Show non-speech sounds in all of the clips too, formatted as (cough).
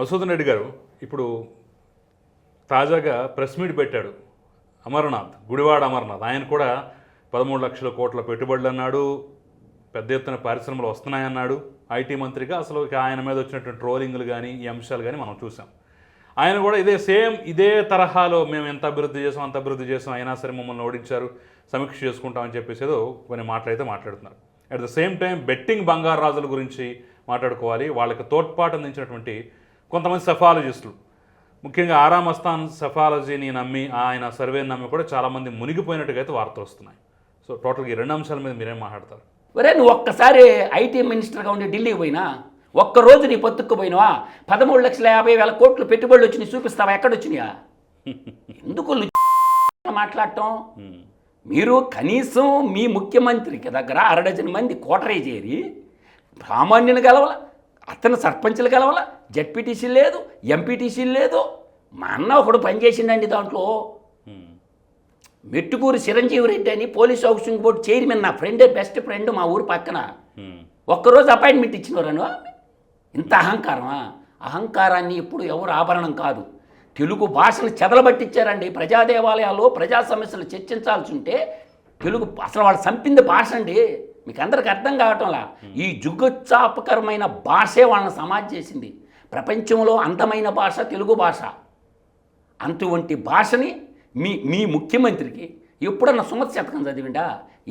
మసూదన్ రెడ్డి గారు ఇప్పుడు తాజాగా ప్రెస్ మీట్ పెట్టాడు. అమర్నాథ్ గుడివాడ అమర్నాథ్. ఆయన కూడా పదమూడు లక్షల కోట్ల పెట్టుబడులు అన్నాడు పెద్ద ఎత్తున పరిశ్రమలు వస్తున్నాయన్నాడు. ఐటీ మంత్రిగా అసలు ఆయన మీద వచ్చినటువంటి ట్రోలింగ్లు కానీ ఈ అంశాలు కానీ మనం చూసాం. ఆయన కూడా ఇదే సేమ్ ఇదే తరహాలో మేము ఎంత అభివృద్ధి చేసాం అంత అభివృద్ధి చేసాం అయినా సరే మమ్మల్ని ఓడించారు సమీక్ష చేసుకుంటామని చెప్పేసి ఏదో కొన్ని మాటలైతే మాట్లాడుతున్నారు. At the same time betting బంగారు రాజుల గురించి మాట్లాడుకోవాలి వాళ్ళకి తోడ్పాటు అందించినటువంటి కొంతమంది సెఫాలజిస్టులు. ముఖ్యంగా ఆరామ్ అస్థాన్ సెఫాలజీని నమ్మి ఆయన సర్వేని నమ్మి కూడా చాలామంది మునిగిపోయినట్టుగా అయితే వార్తలు వస్తున్నాయి. సో టోటల్గా ఈ రెండు అంశాల మీద మీరేం మాట్లాడతారు? ఒరే నువ్వు ఒక్కసారి ఐటీ మినిస్టర్గా ఉండి ఢిల్లీకి పోయినా? ఒక్కరోజు నీ పొత్తుకు పోయినావా? పదమూడు లక్షల యాభై వేల కోట్లు పెట్టుబడులు వచ్చి చూపిస్తావా? ఎక్కడొచ్చినాయా? ఎందుకు (laughs) మాట్లాడటం? మీరు కనీసం మీ ముఖ్యమంత్రికి దగ్గర అరడజన్ మంది కోటరే చేరి సామాన్యుని గెలవాల? అతను సర్పంచ్లు గెలవాల జడ్పీటీసీ లేదు ఎంపీటీసీ లేదు. మా అన్న ఒకడు పనిచేసిండండి దాంట్లో. మెట్టుకూరు చిరంజీవి రెడ్డి అని పోలీస్ హౌసింగ్ బోర్డు చైర్మన్ నా ఫ్రెండే బెస్ట్ ఫ్రెండ్ మా ఊరు పక్కన. ఒక్కరోజు అపాయింట్మెంట్ ఇచ్చినవరాను ఇంత అహంకారమా? అహంకారాన్ని ఇప్పుడు ఎవరు ఆభరణం కాదు. తెలుగు భాషను చెదలబట్టించారండి ప్రజా దేవాలయాల్లో ప్రజా సమస్యలు చర్చించాల్సి ఉంటే తెలుగు అసలు వాళ్ళు చంపింది భాష అండి. మీకు అందరికి అర్థం కావటంలా. ఈ జుగుత్సాపకరమైన భాషే వాళ్ళని సమాజ్ చేసింది. ప్రపంచంలో అందమైన భాష తెలుగు భాష. అటువంటి భాషని మీ మీ ముఖ్యమంత్రికి ఎప్పుడన్నా సుమతి శతకం చదివిండా?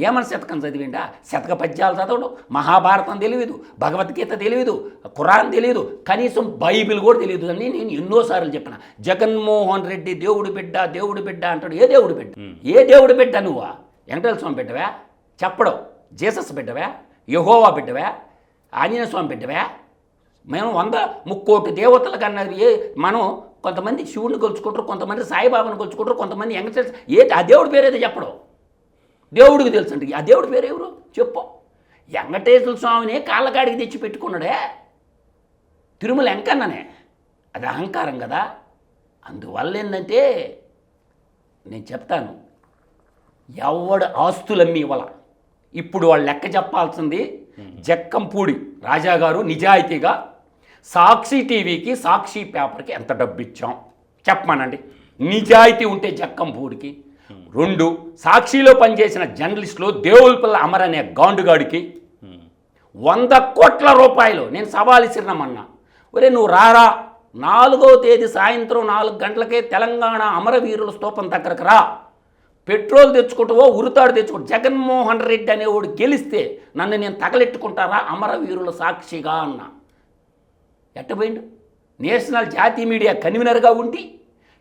ఏమని శతకం చదివిండా? శతక పద్యాలు చదవడు మహాభారతం తెలియదు భగవద్గీత తెలియదు ఖురాన్ తెలియదు కనీసం బైబిల్ కూడా తెలియదు అని నేను ఎన్నోసార్లు చెప్పిన. జగన్మోహన్ రెడ్డి దేవుడు బిడ్డ దేవుడు బిడ్డ అంటాడు ఏ దేవుడు బిడ్డ? ఏ దేవుడు బిడ్డ నువ్వా? వెంకటేశ్వర స్వామి బిడ్డవా? చెప్పడం. జీసస్ బిడ్డవే యహోవా బిడ్డవే ఆంజనేయ స్వామి బిడ్డవే. మేము వంద ముక్కోటి దేవతల కన్నా ఏ మనం కొంతమంది శివుడిని కొలుచుకుంటారు కొంతమంది సాయిబాబాని కొలుచుకుంటారు కొంతమంది యంగ్స్టర్స్. ఏ ఆ దేవుడి పేరు ఏదో చెప్పడం. దేవుడికి తెలుసు అంటే ఆ దేవుడి పేరు ఎవరు? చెప్పు. వెంకటేశ్వర స్వామిని కాళ్ళకాడికి తెచ్చి పెట్టుకున్నాడే. తిరుమల వెంకన్ననే. అది అహంకారం కదా. అందువల్ల ఏంటంటే నేను చెప్తాను. ఎవడు ఆస్తులమ్మి ఇవ్వాల. ఇప్పుడు వాళ్ళు లెక్క చెప్పాల్సింది జక్కంపూడి రాజా గారు నిజాయితీగా సాక్షి టీవీకి సాక్షి పేపర్కి ఎంత డబ్బు ఇచ్చాం చెప్పమనండి. నిజాయితీ ఉంటే జక్కంపూడికి. రెండు సాక్షిలో పనిచేసిన జర్నలిస్టులు దేవులపల్ల అమర్ అనే గాండుగాడికి వంద కోట్ల రూపాయలు. నేను సవాల్ ఇసిరినామన్నా ఒరే నువ్వు రారా? నాలుగో తేదీ సాయంత్రం నాలుగు గంటలకే తెలంగాణ అమరవీరుల స్తూపం దగ్గరకు రా. పెట్రోల్ తెచ్చుకుంటావో ఉరుతాడు తెచ్చుకుంటా జగన్మోహన్ రెడ్డి అనేవాడు గెలిస్తే నన్ను నేను తగలెట్టుకుంటారా? అమరవీరుల సాక్షిగా అన్న. ఎట్టబోయిండు? నేషనల్ జాతీయ మీడియా కన్వీనర్గా ఉండి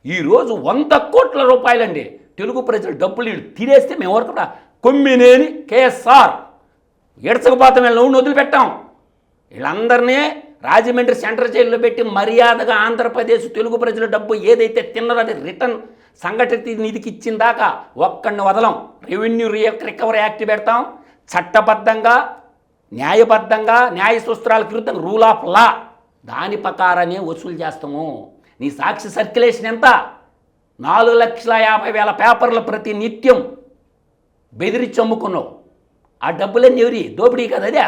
ఈరోజు వంద కోట్ల రూపాయలండి తెలుగు ప్రజలు డబ్బులు తినేస్తే మేము వరకు కూడా కొమ్మినేని కేఎస్ఆర్. ఎడసకపోతాం వీళ్ళని వదిలిపెట్టాం. వీళ్ళందరినీ రాజమండ్రి సెంట్రల్ జైల్లో పెట్టి మర్యాదగా ఆంధ్రప్రదేశ్ తెలుగు ప్రజల డబ్బు ఏదైతే తిన్నారో అది రిటర్న్ సంఘటిత నిధికి ఇచ్చిన దాకా ఒక్కడిని వదలం. రెవెన్యూ రికవరీ యాక్ట్ పెడతాం. చట్టబద్ధంగా న్యాయబద్ధంగా న్యాయ సూత్రాల విరుద్ధంగా రూల్ ఆఫ్ లా దాని ప్రకారమే వసూలు చేస్తాము. నీ సాక్షి సర్క్యులేషన్ ఎంత? నాలుగు లక్షల యాభై వేల పేపర్లు ప్రతి నిత్యం బెదిరించి అమ్ముకున్నావు ఆ డబ్బులన్నీ ఎవరి? దోపిడీ కదా అదే.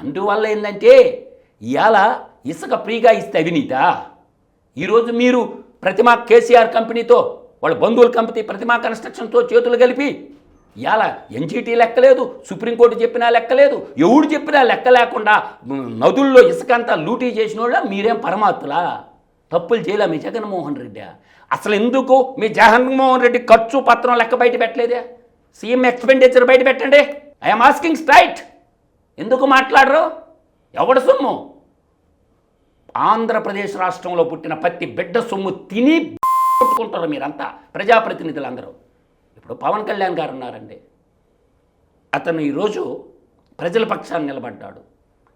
అందువల్ల ఏంటంటే ఇవాళ ఇసుక ఫ్రీగా ఇస్తే అవినీతా. ఈరోజు మీరు ప్రతిమా కేసీఆర్ కంపెనీతో వాళ్ళ బంధువుల కంపెనీ ప్రతిమా కన్స్ట్రక్షన్తో చేతులు కలిపి ఇవాళ ఎన్జీటీ లెక్కలేదు సుప్రీంకోర్టు చెప్పినా లెక్కలేదు ఎవడు చెప్పినా లెక్క లేకుండా నదుల్లో ఇసుకంతా లూటీ చేసిన వాళ్ళ మీరేం పరమాత్తులా? తప్పులు చేయలే మీ జగన్మోహన్ రెడ్డి. అసలు ఎందుకు మీ జగన్మోహన్ రెడ్డి ఖర్చు పత్రం లెక్క బయట పెట్టలేదే? సీఎం ఎక్స్పెండిచర్ బయట పెట్టండి. ఐఎమ్ ఆస్కింగ్ స్ట్రైట్ ఎందుకు మాట్లాడరు? ఎవడు సొమ్ము? ఆంధ్రప్రదేశ్ రాష్ట్రంలో పుట్టిన ప్రతి బిడ్డ సొమ్ము తిని కొట్టుకుంటారు మీరంతా. ప్రజాప్రతినిధులందరూ. ఇప్పుడు పవన్ కళ్యాణ్ గారు ఉన్నారండి. అతను ఈరోజు ప్రజల పక్షాన్ని నిలబడ్డాడు.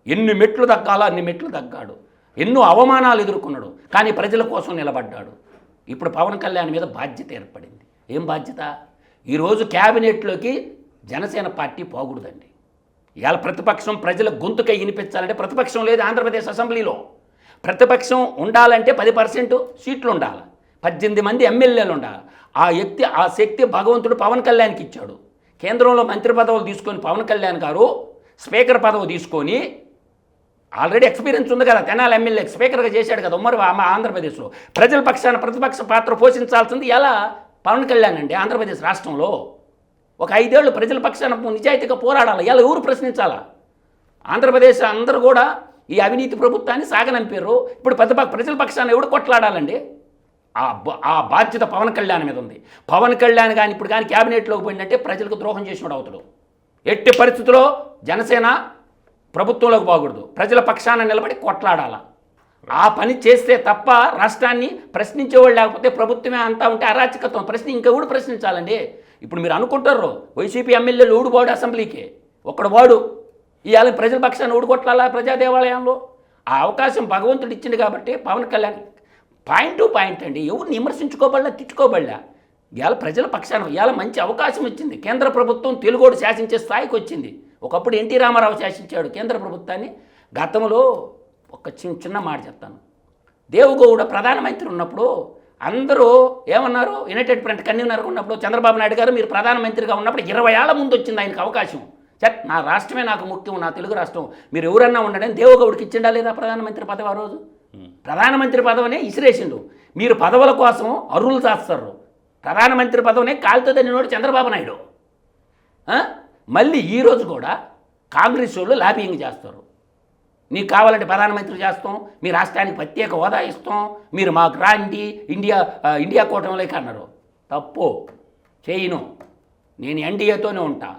ఎన్ని మెట్లు దక్కాలో అన్ని మెట్లు దక్కాడు ఎన్నో అవమానాలు ఎదుర్కొన్నాడు. కానీ ప్రజల కోసం నిలబడ్డాడు. ఇప్పుడు పవన్ కళ్యాణ్ మీద బాధ్యత ఏర్పడింది. ఏం బాధ్యత? ఈరోజు క్యాబినెట్లోకి జనసేన పార్టీ పోకూడదండి. ఇవాళ ప్రతిపక్షం ప్రజల గొంతుకై వినిపించాలంటే ప్రతిపక్షం లేదు ఆంధ్రప్రదేశ్ అసెంబ్లీలో. ప్రతిపక్షం ఉండాలంటే పది పర్సెంట్ సీట్లు ఉండాలి. పద్దెనిమిది మంది ఎమ్మెల్యేలు ఉండాలి. ఆ వ్యక్తి ఆ శక్తి భగవంతుడు పవన్ కళ్యాణ్కి ఇచ్చాడు. కేంద్రంలో మంత్రి పదవులు తీసుకొని పవన్ కళ్యాణ్ గారు స్పీకర్ పదవి తీసుకొని ఆల్రెడీ ఎక్స్పీరియన్స్ ఉంది కదా తెనాలి ఎమ్మెల్యే స్పీకర్గా చేశాడు కదా ఉమ్మడి ఆంధ్రప్రదేశ్లో. ప్రజల పక్షాన ప్రతిపక్ష పాత్ర పోషించాల్సింది ఎలా? పవన్ కళ్యాణ్ అండి ఆంధ్రప్రదేశ్ రాష్ట్రంలో ఒక ఐదేళ్ళు ప్రజల పక్షాన నిజాయితీగా పోరాడాలి. ఎలా? ఎవరు ప్రశ్నించాలా? ఆంధ్రప్రదేశ్ అందరూ కూడా ఈ అవినీతి ప్రభుత్వాన్ని సాగనంపారు. ఇప్పుడు పెద్ద ప్రజల పక్షాన ఎవడు కొట్లాడాలండి? ఆ ఆ బాధ్యత పవన్ కళ్యాణ్ మీద ఉంది. పవన్ కళ్యాణ్ కానీ ఇప్పుడు కానీ క్యాబినెట్లోకి పోయిందంటే ప్రజలకు ద్రోహం చేసినాడు అవుతాడు. ఎట్టి పరిస్థితుల్లో జనసేన ప్రభుత్వంలోకి పోకూడదు. ప్రజల పక్షాన నిలబడి కొట్లాడాల? ఆ పని చేస్తే తప్ప రాష్ట్రాన్ని ప్రశ్నించేవాళ్ళు లేకపోతే ప్రభుత్వమే అంతా ఉంటే అరాచకత్వం. ప్రశ్న కూడా ప్రశ్నించాలండి? ఇప్పుడు మీరు అనుకుంటారు వైసీపీ ఎమ్మెల్యేలు ఊడిపోడు అసెంబ్లీకి. ఒక్కడ వాడు. ఇవాళ ప్రజల పక్షాన్ని ఊడుకొట్లాలా ప్రజా దేవాలయంలో? ఆ అవకాశం భగవంతుడు ఇచ్చింది కాబట్టి Pawan Kalyan point to point అండి. ఎవరిని విమర్శించుకోబడలా తిట్టుకోబడలా? ఇవాళ ప్రజల పక్షాన ఇవాళ మంచి అవకాశం వచ్చింది కేంద్ర ప్రభుత్వం తెలుగోడు శాసించే స్థాయికి వచ్చింది. ఒకప్పుడు ఎన్టీ రామారావు శాసించాడు కేంద్ర ప్రభుత్వాన్ని. గతంలో ఒక చిన్న చిన్న మాట చెప్తాను. దేవగౌడ ప్రధానమంత్రి ఉన్నప్పుడు అందరూ ఏమన్నారు? యునైటెడ్ ఫ్రంట్ కన్వీనర్ ఉన్నప్పుడు చంద్రబాబు నాయుడు గారు మీరు ప్రధానమంత్రిగా ఉన్నప్పుడు ఇరవై ఏళ్ళ ముందు వచ్చింది ఆయనకు అవకాశం. చట్ నా రాష్ట్రమే నాకు ముఖ్యం నా తెలుగు రాష్ట్రం. మీరు ఎవరన్నా ఉండడని దేవగౌడికి ఇచ్చిండా లేదా ప్రధానమంత్రి పదవి ఆ రోజు? ప్రధానమంత్రి పదవినే ఇసిరేసిండు. మీరు పదవుల కోసం అరువులు చేస్తారు. ప్రధానమంత్రి పదవినే కాలుతో తిన్నోడు చంద్రబాబు నాయుడు? మళ్ళీ ఈరోజు కూడా కాంగ్రెస్ వాళ్ళు లాబింగ్ చేస్తారు. నీకు కావాలంటే ప్రధానమంత్రి చేస్తాం మీ రాష్ట్రానికి ప్రత్యేక హోదా ఇస్తాం మీరు మాకు రాండి ఇండియా ఇండియా కూటమిలోకి అన్నారు. తప్పు. చేయను. నేను ఎన్డీఏతోనే ఉంటా.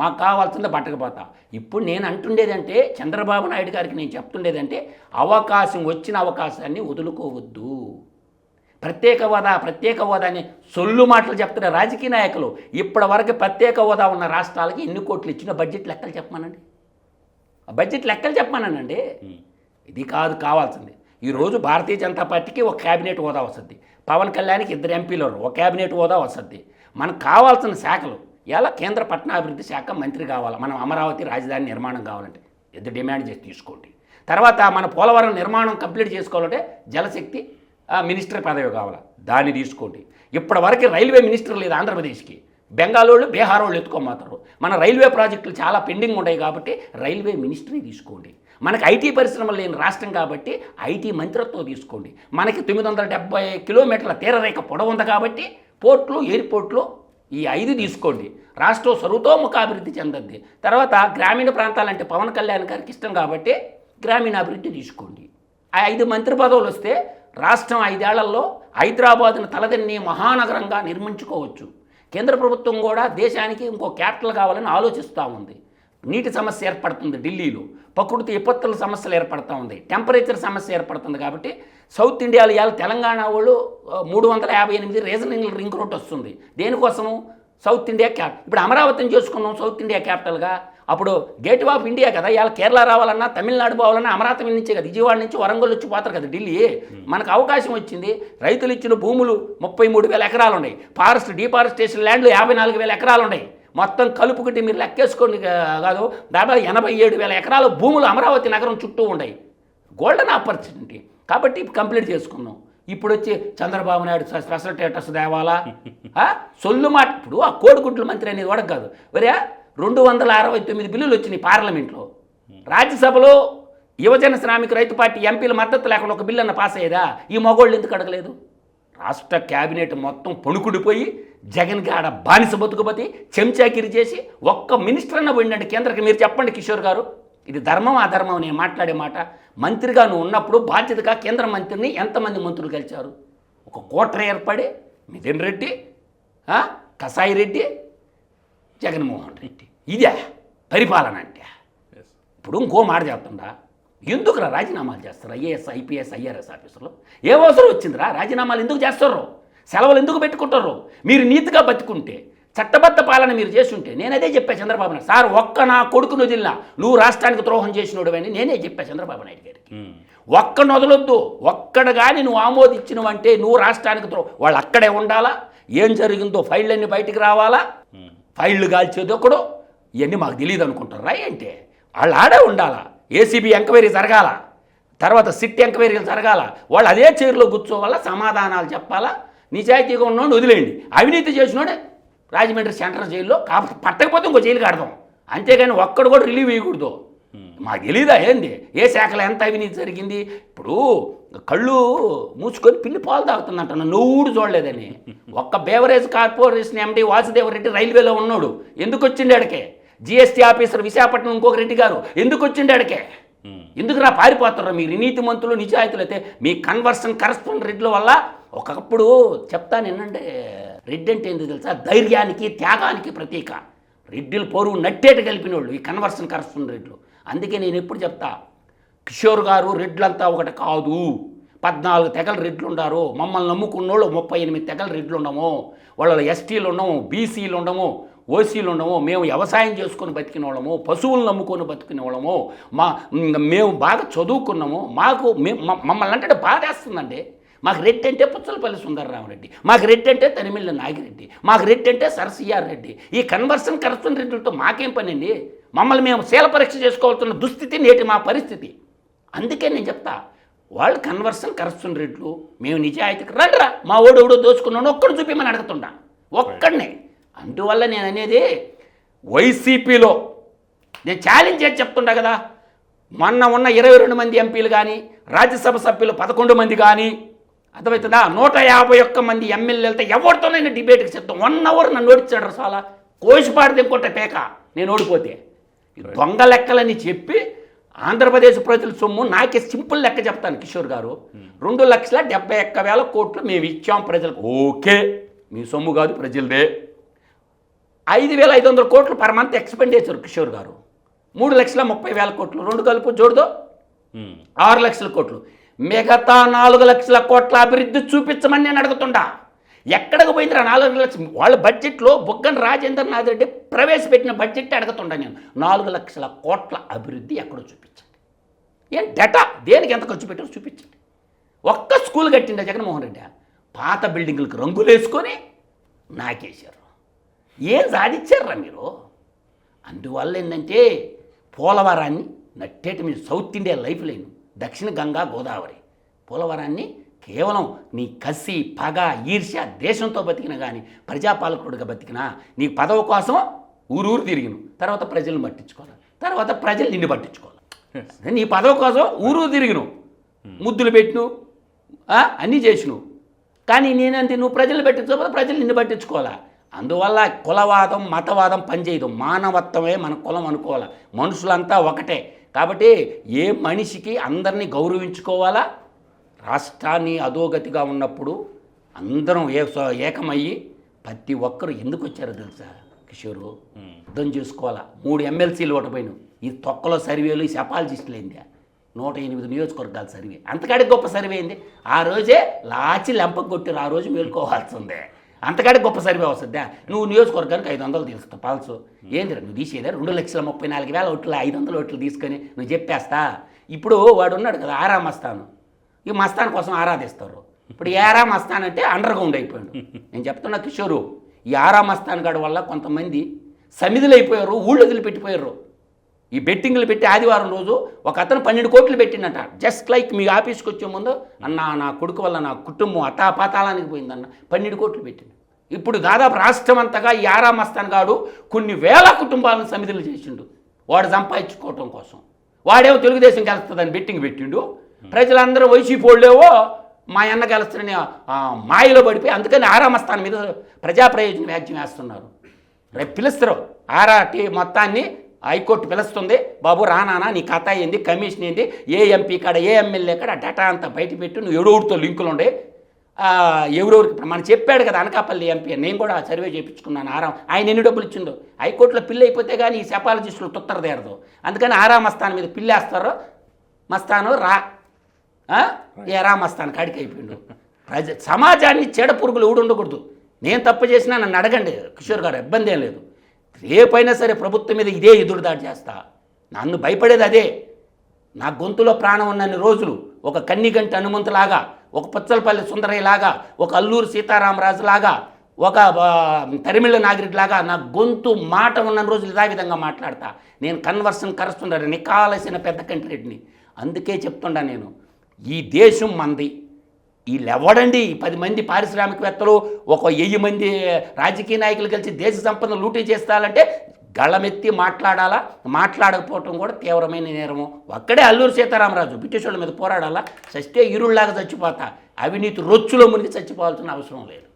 మాకు కావాల్సింది పట్టకపోతా ఇప్పుడు నేను అంటుండేదంటే చంద్రబాబు నాయుడు గారికి నేను చెప్తుండేదంటే అవకాశం వచ్చిన అవకాశాన్ని వదులుకోవద్దు. ప్రత్యేక హోదా ప్రత్యేక హోదా అని సొల్లు మాటలు చెప్తున్న రాజకీయ నాయకులు ఇప్పటి వరకు ప్రత్యేక హోదా ఉన్న రాష్ట్రాలకి ఎన్ని కోట్లు ఇచ్చిన బడ్జెట్ లెక్కలు చెప్పమనండి. ఆ బడ్జెట్ లెక్కలు చెప్పమన్నానండి ఇది కాదు కావాల్సింది. ఈరోజు భారతీయ జనతా పార్టీకి ఒక క్యాబినెట్ హోదా వస్తుంది. పవన్ కళ్యాణ్కి ఇద్దరు ఎంపీలు. ఒక క్యాబినెట్ హోదా వస్తుంది. మనకు కావాల్సిన శాఖలు ఇలా కేంద్ర పట్టణాభివృద్ధి శాఖ మంత్రి కావాలి? మనం అమరావతి రాజధాని నిర్మాణం కావాలంటే. ఇద్దరు డిమాండ్ చేసి తీసుకోండి. తర్వాత మన పోలవరం నిర్మాణం కంప్లీట్ చేసుకోవాలంటే జలశక్తి మినిస్టర్ పదవి కావాలి? దాన్ని తీసుకోండి. ఇప్పటి వరకు రైల్వే మినిస్టర్ లేదు ఆంధ్రప్రదేశ్కి. బెంగాలోళ్ళు బీహార్ వాళ్ళు ఎత్తుకోమాతారు. మన రైల్వే ప్రాజెక్టులు చాలా పెండింగ్ ఉన్నాయి కాబట్టి రైల్వే మినిస్ట్రీ తీసుకోండి. మనకి ఐటీ పరిశ్రమలు లేని రాష్ట్రం కాబట్టి ఐటీ మంత్రిత్వం తీసుకోండి. మనకి తొమ్మిది వందల డెబ్బై కిలోమీటర్ల తీరరేఖ పొడవు ఉంది కాబట్టి పోర్ట్లు ఎయిర్పోర్ట్లు ఈ ఐదు తీసుకోండి. రాష్ట్రం సర్వతోముఖాభివృద్ధి చెందద్ది తర్వాత గ్రామీణ ప్రాంతాలంటే పవన్ కళ్యాణ్ గారికి ఇష్టం కాబట్టి గ్రామీణాభివృద్ధి తీసుకోండి. ఆ ఐదు మంత్రి పదవులు వస్తే రాష్ట్రం ఐదేళ్ళలో హైదరాబాద్ను తలదన్ని మహానగరంగా నిర్మించుకోవచ్చు. కేంద్ర ప్రభుత్వం కూడా దేశానికి ఇంకో క్యాపిటల్ కావాలని ఆలోచిస్తూ ఉంది. నీటి సమస్య ఏర్పడుతుంది ఢిల్లీలో. ప్రకృతి విపత్తుల సమస్యలు ఏర్పడుతూ ఉంది. టెంపరేచర్ సమస్య ఏర్పడుతుంది కాబట్టి సౌత్ ఇండియాలో ఇవాళ తెలంగాణ వాళ్ళు మూడు వందల యాభై ఎనిమిది రీజనింగ్ రింగ్ రోడ్ వస్తుంది. దేనికోసము? South India cap. ఇప్పుడు అమరావతిని చేసుకున్నాం సౌత్ ఇండియా క్యాపిటల్గా. అప్పుడు గేట్ ఆఫ్ ఇండియా కదా ఇవాళ కేరళ రావాలన్నా తమిళనాడు పోవాలన్నా అమరావతి నుంచే కదా విజయవాడ నుంచి వరంగల్ వచ్చి పోతారు కదా ఢిల్లీ. మనకు అవకాశం వచ్చింది రైతులు ఇచ్చిన భూములు ముప్పై మూడు వేల ఎకరాలు ఉన్నాయి. ఫారెస్ట్ డీఫారెస్టేషన్ ల్యాండ్లు యాభై నాలుగు వేల ఎకరాలు ఉన్నాయి. మొత్తం కలుపుకుంటే మీరు లెక్కేసుకోండి కాదు. దాదాపు ఎనభై ఏడు వేల ఎకరాల భూములు అమరావతి నగరం చుట్టూ ఉన్నాయి. గోల్డెన్ ఆపర్చునిటీ కాబట్టి కంప్లీట్ చేసుకుందాం. ఇప్పుడు వచ్చి చంద్రబాబు నాయుడు స్పె- స్పెషల్ స్టేటస్ తేవాలా (laughs) ఆ? సొల్లు మాట. ఇప్పుడు ఆ కోడిగుడ్ల మంత్రి అనేది కూడా కాదు. వరే రెండు వందల అరవై తొమ్మిది బిల్లులు వచ్చినాయి పార్లమెంట్లో. రాజ్యసభలో యువజన శ్రామిక రైతు పార్టీ ఎంపీల మద్దతు లేకుండా ఒక బిల్లు అన్న పాస్ అయ్యేదా? ఈ మగోళ్ళు ఎందుకు అడగలేదు? రాష్ట్ర క్యాబినెట్ మొత్తం పణుకుడిపోయి జగన్ గాడ బానిస బతుకుపతి చెంచాకిరి చేసి ఒక్క మినిస్టర్ అన్న పోయిందండి కేంద్రకి. మీరు చెప్పండి కిషోర్ గారు. ఇది ధర్మం అధర్మం నేను మాట్లాడే మాట. మంత్రిగా నువ్వు ఉన్నప్పుడు బాధ్యతగా కేంద్ర మంత్రిని ఎంతమంది మంత్రులు గెలిచారు? ఒక కోట్ర ఏర్పడి మిథున్ రెడ్డి కసాయి రెడ్డి జగన్మోహన్ రెడ్డి. ఇదే పరిపాలన అంటే. ఇప్పుడు ఇంకో మాట చెప్తుందా ఎందుకురా రాజీనామాలు చేస్తారు ఐఏఎస్ ఐపీఎస్ ఐఆర్ఎస్ ఆఫీసులో? ఏ అవసరం వచ్చిందిరా? రాజీనామాలు ఎందుకు చేస్తారు? సెలవులు ఎందుకు పెట్టుకుంటారు? మీరు నీతిగా బతుకుంటే చట్టబద్ధ పాలన మీరు చేస్తుంటే నేను అదే చెప్పా చంద్రబాబు నాయుడు. సార్ ఒక్క నా కొడుకును వదిలినా నువ్వు రాష్ట్రానికి ద్రోహం చేసినోడు అని నేనే చెప్పా చంద్రబాబు నాయుడు గారికి. ఒక్కడు వదలొద్దు. ఒక్కడ కానీ నువ్వు ఆమోదించినవంటే నువ్వు రాష్ట్రానికి ద్రోహం వాళ్ళు అక్కడే ఉండాలా? ఏం జరిగిందో ఫైళ్ళన్నీ బయటికి రావాలా? ఫైళ్ళు కాల్చేది ఒకడు. ఇవన్నీ మాకు తెలియదు అనుకుంటారు రా అంటే వాళ్ళు ఆడే ఉండాలా? ఏసీబీ ఎంక్వైరీ జరగాల? తర్వాత సిట్ ఎంక్వైరీలు జరగాల? వాళ్ళు అదే చైర్లో కూర్చోవాలా? సమాధానాలు చెప్పాలా? నిజాయితీగా ఉన్నోడు వదిలేయండి. అవినీతి చేసినోడే రాజమండ్రి సెంట్రల్ జైల్లో కాకపోతే పట్టకపోతే ఇంకో జైలు కడదాం అంతేగాని ఒక్కడు కూడా రిలీవ్ ఇవ్వకూడదు మాకు తెలీదా ఏంది? ఏ శాఖలో ఎంత అవినీతి జరిగింది? ఇప్పుడు కళ్ళు మూసుకొని పిల్లి పాలు తాగుతుందంట నువ్వుడు చూడలేదని. ఒక్క బేవరేజ్ కార్పొరేషన్ ఎండి వాసుదేవరెడ్డి రైల్వేలో ఉన్నాడు. ఎందుకు వచ్చిండు ఆడికే? జిఎస్టీ ఆఫీసర్ విశాఖపట్నం ఇంకొక రెడ్డి గారు. ఎందుకు వచ్చిండు ఆడికే? ఎందుకు నా పారిపోతారు? మీరు నీతి మంతులు నిజాయితీలు అయితే మీ కన్వర్షన్ కరస్పాండ్ రెడ్ల వల్ల ఒకప్పుడు చెప్తాను ఏంటంటే రెడ్డి అంటే ఏంటి తెలుసా? ధైర్యానికి త్యాగానికి ప్రతీక. రెడ్డిలు పోరు నట్టేట కలిపిన వాళ్ళు ఈ కన్వర్షన్ కరస్పాండ్ రెడ్లు. అందుకే నేను ఎప్పుడు చెప్తా కిషోర్ గారు రెడ్లంతా ఒకటి కాదు. పద్నాలుగు తెగలు రెడ్లు ఉండారు మమ్మల్ని నమ్ముకున్నోళ్ళు ముప్పై ఎనిమిది తెగలు రెడ్లు ఉండము వాళ్ళ ఎస్టీలు ఉండము బీసీలు ఉండము ఓసీలు ఉండము మేము వ్యవసాయం చేసుకొని బతికిన వాళ్ళము పశువులు నమ్ముకొని బతికిన వాళ్ళము మా మేము బాగా చదువుకున్నాము. మాకు మేము మమ్మల్ని అంటే బాధేస్తుందండి. మాకు రెడ్డి అంటే పుచ్చలపల్లి సుందరరామరెడ్డి మాకు రెడ్డి అంటే తనిమిళ్ళ నాగిరెడ్డి మాకు రెడ్డి అంటే సరసిఆర్ రెడ్డి. ఈ కన్వర్షన్ కరప్షన్ రెడ్డిలతో మాకేం పని అండి మమ్మల్ని మేము శీల పరీక్ష చేసుకోవాల్సిన దుస్థితి నేటి మా పరిస్థితి. అందుకే నేను చెప్తా వాళ్ళు కన్వర్షన్ కరప్షన్ రేట్లు మేము నిజాయితీకి రండిరా. మా ఓడు ఎవడో దోచుకున్నాను ఒక్కడు చూపిమని అడుగుతుండా. ఒక్కడనే. అందువల్ల నేను అనేది వైసీపీలో నేను ఛాలెంజ్ చేసి చెప్తుండా కదా. మొన్న ఉన్న ఇరవై రెండు మంది ఎంపీలు కానీ రాజ్యసభ సభ్యులు పదకొండు మంది కానీ అర్థమవుతుందా నూట యాభై ఒక్క మంది ఎమ్మెల్యేలతో ఎవరితోనైనా డిబేట్కి చెప్తాం వన్ అవర్ నన్ను ఓడించాడు చాలా కోసిపాడితే ఇంకోట పేక. నేను ఓడిపోతే. దొంగ లెక్కలని చెప్పి ఆంధ్రప్రదేశ్ ప్రజల సొమ్ము నాకే సింపుల్ లెక్క చెప్తాను కిషోర్ గారు. రెండు లక్షల డెబ్బై ఒక్క వేల కోట్లు మేము ఇచ్చాం ప్రజలకు. ఓకే. మీ సొమ్ము కాదు ప్రజలదే. ఐదు వేల ఐదు వందల కోట్లు పర్ మంత్ ఎక్స్పెండిచర్ కిషోర్ గారు. మూడు లక్షల ముప్పై వేల కోట్లు. రెండు కలుపు జోడుదో? ఉమ్. ఆరు లక్షల కోట్లు. మిగతా నాలుగు లక్షల కోట్ల అభివృద్ధి చూపించమని నేను అడుగుతుండా. ఎక్కడికి పోయిందిరా నాలుగు లక్షలు వాళ్ళ బడ్జెట్లో బుగ్గన రాజేంద్రనాథ్ రెడ్డి ప్రవేశపెట్టిన బడ్జెట్ అడుగుతుండా నేను. నాలుగు లక్షల కోట్ల అభివృద్ధి ఎక్కడో చూపించండి. ఏం డేటా దేనికి ఎంత ఖర్చు పెట్టారో చూపించండి. ఒక్క స్కూల్ కట్టిండ జగన్మోహన్ రెడ్డి? పాత బిల్డింగులకు రంగులు వేసుకొని నాకేశారు. ఏం సాధించారా మీరు? అందువల్ల ఏంటంటే పోలవరాన్ని నట్టేట మీరు సౌత్ ఇండియా లైఫ్ లైన్ దక్షిణ గంగా గోదావరి. పోలవరాన్ని కేవలం నీ కసి పగ ఈర్ష్య దేశంతో బతికిన కానీ ప్రజాపాలకుడిగా బతికినా నీ పదవి కోసం ఊరూరు తిరిగిను. తర్వాత ప్రజలను పట్టించుకోవాలి తర్వాత ప్రజలు నిన్ను పట్టించుకోవాలి నీ పదవి కోసం ఊరూరు తిరిగిను. ముద్దులు పెట్టిను. అన్నీ చేసిను. కానీ నేనంటే నువ్వు ప్రజలు పట్టించకపోతే ప్రజలు నిన్ను పట్టించుకోవాలా? అందువల్ల కులవాదం మతవాదం పనిచేయదు. మానవత్వమే మన కులం అనుకోవాలా? మనుషులంతా ఒకటే. కాబట్టి ఏ మనిషికి అందరినీ గౌరవించుకోవాలా? రాష్ట్రాన్ని అధోగతిగా ఉన్నప్పుడు అందరం ఏ ఏకమయ్యి ప్రతి ఒక్కరు ఎందుకు వచ్చారో తెలుసా కిషోరు? అర్థం చేసుకోవాలా? మూడు ఎమ్మెల్సీలు ఓటపోయిన. ఈ తొక్కలో సర్వేలు ఈ సెపాలజిస్టులు అయింది నూట ఎనిమిది నియోజకవర్గాల సర్వే. అంతకాడికి గొప్ప సర్వే అయింది ఆ రోజే లాచి లెంప కొట్టారు ఆ రోజు మేలుకోవాల్సిందే. అంతకాడికి గొప్ప సర్వే వస్తుందా? నువ్వు నియోజకవర్గానికి ఐదు వందలు తీసుకుంటావు పాల్సు. ఏందిరా నువ్వు తీసేదా రెండు లక్షల ముప్పై నాలుగు వేల ఓట్లు ఐదు వందల ఓట్లు తీసుకొని నువ్వు చెప్పేస్తా. ఇప్పుడు వాడు ఉన్నాడు కదా ఆరా మస్తాను. ఈ మస్తాన్ కోసం ఆరాధిస్తారు. ఇప్పుడు ఈ ఆరా మస్తాన్ అంటే అండర్ గ్రౌండ్ అయిపోయాడు. నేను చెప్తున్నా కిషోరు ఈ ఆరా మస్తాన్ గడ వల్ల కొంతమంది సమిధులు అయిపోయారు ఊళ్ళు వదిలిపెట్టిపోయారు. ఈ బెట్టింగ్లు పెట్టి ఆదివారం రోజు ఒక అతను పన్నెండు కోట్లు పెట్టిండట. జస్ట్ లైక్ మీ ఆఫీస్కి వచ్చే ముందు అన్న నా కొడుకు వల్ల నా కుటుంబం అతాపాతాళానికి పోయిందన్న. పన్నెండు కోట్లు పెట్టిండు. ఇప్పుడు దాదాపు రాష్ట్రం అంతగా ఈ ఆరామస్తాన్ గాడు కొన్ని వేల కుటుంబాలను సమితులు చేసిండు. వాడు సంపాదించుకోవటం కోసం. వాడేమో తెలుగుదేశం గెలుస్తుందని బెట్టింగ్ పెట్టిండు. ప్రజలందరూ వైసీపీ వాళ్ళేవో మా అన్న గెలుస్తారని మాయలో పడిపోయి అందుకని ఆరామస్థానం మీద ప్రజా ప్రయోజన వ్యాజ్యం వేస్తున్నారు. రేపు పిలుస్తారు. ఆర్ఆర్టీ మొత్తాన్ని హైకోర్టు పిలుస్తుంది బాబు రానానా నీ కథ ఏంది కమిషన్ ఏంది ఏ ఎంపీ కాడ ఏ ఎమ్మెల్యే కాడ డేటా అంతా బయట పెట్టి నువ్వు ఎవడెవరితో లింకులు ఉండే. ఎవరెవరికి మనం చెప్పాడు కదా అనకాపల్లి ఎంపీ నేను కూడా సర్వే చేయించుకున్నాను ఆరాం. ఆయన ఎన్ని డబ్బులు ఇచ్చిందో హైకోర్టులో పిల్లి అయిపోతే కానీ ఈ సెపాలజిస్టులు తుత్తరదేరదు అందుకని ఆరా మస్తాన్ మీద పిల్లేస్తారు మస్తాను రా. ఏ రా మస్తాను కాడికి అయిపోయిండు. ప్రజ సమాజాన్ని చెడ పురుగులు ఊడుండకూడదు. నేను తప్పు చేసినా నన్ను అడగండి కిషోర్ గారు ఇబ్బంది ఏం లేదు. రేపైనా సరే ప్రభుత్వం మీద ఇదే ఎదురుదాడి చేస్తా. నన్ను భయపడేది అదే. నా గొంతులో ప్రాణం ఉన్నన్ని రోజులు ఒక కన్నిగంటి హనుమంతులాగా ఒక పుచ్చలపల్లి సుందరయ్యలాగా ఒక అల్లూరు సీతారామరాజు లాగా ఒక తరిమిళ్ళ నాగరికులాగా నా గొంతు మాట ఉన్న రోజులు ఇదే విధంగా మాట్లాడతా. నేను కన్వర్షన్ కరుస్తుండని నికాలసిన పెద్ద కంటి రెడ్డిని. అందుకే చెప్తుండా నేను ఈ దేశం మంది. వీళ్ళెవడండి? ఈ పది మంది పారిశ్రామికవేత్తలు ఒక వెయ్యి మంది రాజకీయ నాయకులు కలిసి దేశ సంపద లూటీ చేస్తారంటే గళమెత్తి మాట్లాడాలా? మాట్లాడకపోవటం కూడా తీవ్రమైన నేరము. ఒక్కడే అల్లూరు సీతారామరాజు బ్రిటిష్ వాళ్ళ మీద పోరాడాలా? చస్తే ఇరుళ్ళాగా చచ్చిపోతా. అవినీతి రొచ్చులో మునిగి చచ్చిపోవాల్సిన అవసరం లేదు.